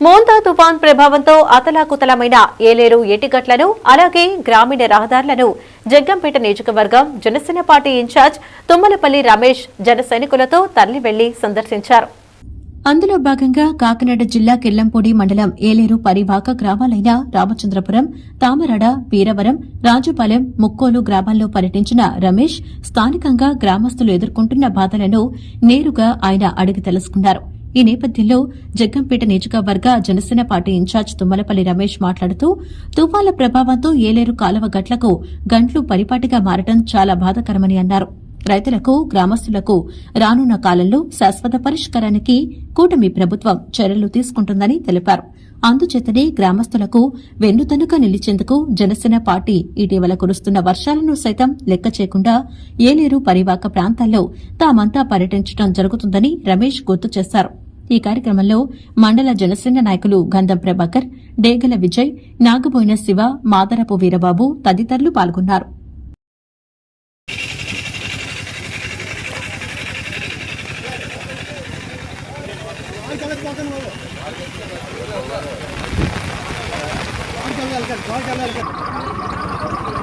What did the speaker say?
మోంతా తుఫాన్ ప్రభావంతో అతలాకుతలమైన ఏలేరు ఎటిగట్లను అలాగే గ్రామీణ రహదారులను జగ్గంపేట నియోజకవర్గం Janasena party in charge Tummalapalli Ramesh జన సైనికులతో తరలి వెళ్ళి సందర్శించారు. అందులో భాగంగా కాకినాడ జిల్లా కిల్లంపూడి మండలం ఏలేరు పరివాక గ్రామాలైన రామచంద్రపురం తామరడ వీరవరం రాజుపాలెం ముక్కోలు గ్రామాల్లో పర్యటించిన రమేష్ స్థానికంగా గ్రామస్తులు ఎదుర్కొంటున్న బాధలను నేరుగా ఆయన అడిగి తెలుసుకున్నారు. ఈ నేపథ్యంలో జగ్గంపేట నియోజకవర్గ Janasena party in charge Tummalapalli Ramesh మాట్లాడుతూ తుఫాన్ల ప్రభావంతో ఏలేరు కాలువ గట్లకు గంట్లు పరిపాటిగా మారడం చాలా బాధకరమని అన్నారు. రైతులకు గ్రామస్తులకు రానున్న కాలంలో శాశ్వత పరిష్కారానికి కూటమి ప్రభుత్వం చర్యలు తీసుకుంటుందని తెలిపారు. అందుచేతనే గ్రామస్తులకు వెన్నుతనుక నిలిచేందుకు జనసేన పార్టీ ఇటీవల కురుస్తున్న వర్షాలను సైతం లెక్క చేయకుండా ఏలేరు పరివాక ప్రాంతాల్లో తామంతా పర్యటించడం జరుగుతుందని రమేష్ గుర్తు చేశారు. ఈ కార్యక్రమంలో మండల జనసేన నాయకులు గంధం ప్రభాకర్ డేగల విజయ్ నాగబోయిన శివ మాదరపు వీరబాబు తదితరులు పాల్గొన్నారు. Bak, bak, bak.